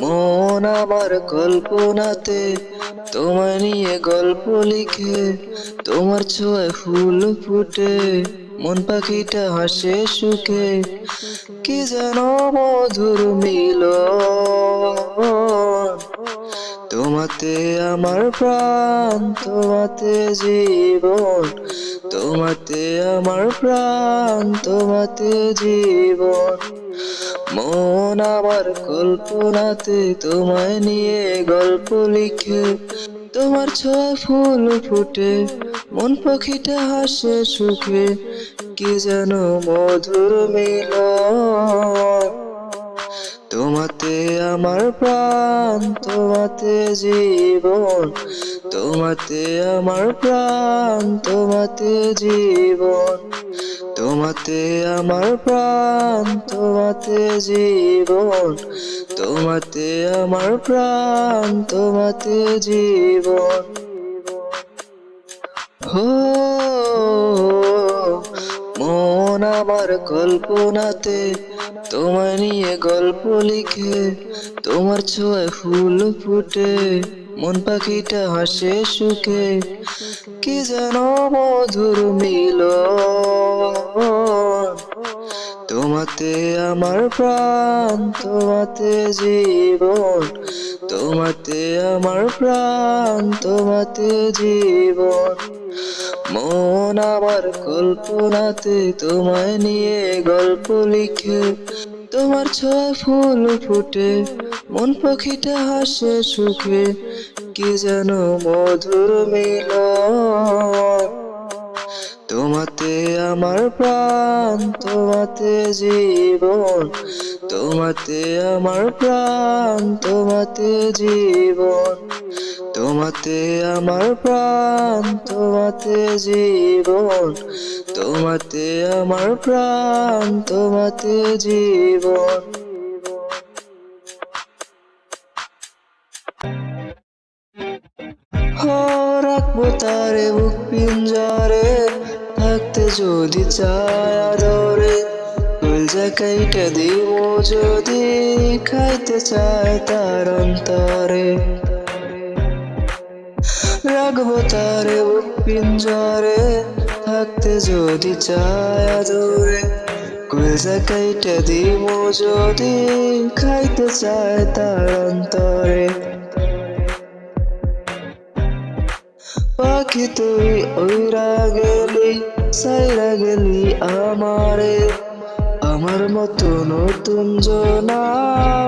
মন আমার কল্পনাতে, তোমায় নিয়ে গল্প লিখে, তোমার ছোঁয়ায় ফুল ফুটে, মন পাখিটা হাসে সুখে, কি যেন মধুর মিল তোমাতে আমার প্রাণ, তোমাতে জীবন, তোমাতে আমার প্রাণ, তোমাতে জীবন। মন আমার কল্পনাতে তোমায় নিয়ে গল্প লিখে, তোমার ছয় ফুল ফুটে, মন পাখিটা হাসে সুখে, কি যেন মধুর মিলন। তোমাতে আমার প্রাণ, তোমাতে জীবন, তোমাতে আমার প্রাণ, তোমাতে জীবন, তোমাতে আমার প্রাণ, তোমাতে জীবন, তোমাতে আমার প্রাণ, তোমাতে জীবন। হো আমার কল্পনাতে, তোমায় নিয়ে গল্প লিখে, তোমার ছোঁয়ায় ফুল ফুটে, মন পাখিটা হাসে সুখে, কি যেন মধুর মিল তোমাতে আমার প্রাণ, তোমাতে জীবন, তোমাতে আমার প্রাণ, তোমাতে জীবন। মন আমার কল্পনাতে তোমায় নিয়ে গল্প লিখে, তোমার ছয় ফুল ফুটে, মন পাখিটা হাসে সুখে, কি যেন মধুর মিল তোমাতে আমার প্রাণ, তোমাতে জীবন, তোমাতে আমার প্রাণ, তোমাতে জীবন, তোমাতে আমার প্রাণ, তোমাতে জীবন, তোমাতে আমার প্রাণ, তোমাতে জীবন। রাখব তারে বুক পিঞ্জারে যদি চায় আদরে কলজা কাইটা দিব যদি খাইতে চায় তার অন্তরে। রাখব তারে বুক পিঞ্জরে থাকতে যদি চায় আদরে কলজা কাইটা দিব যদি খাইতে চায় তার অন্তরে। পাখি তুই ওইরা গেলি সাইরা গেলি আমারে। আমার মতো নতুন জনা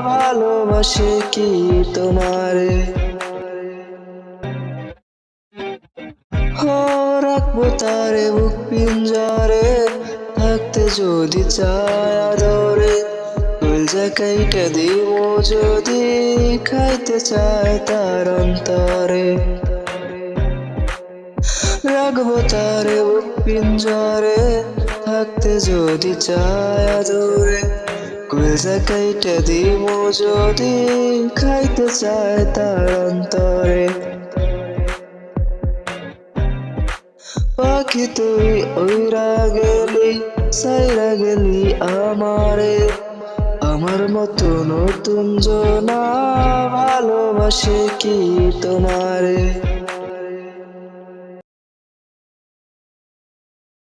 ভালোবাসে কি তোমারে? হো রাখব তারে বুক পিঞ্জারে। থাকতে যদি চায় আদরে কলজা কাইটা দিব যদি, খাইতে চায় তার অন্তরে। রাখব তারে পিঞ্জরে থাকতে যদি চায় আদরে কলজা কাইটা দিব যদি খাইতে চায় তার অন্তরে। পাখি তুই ওইরা গেলি সাইরা গেলি আমারে। আমার মতো নতুন জনা ভালোবাসে কি তোমারে?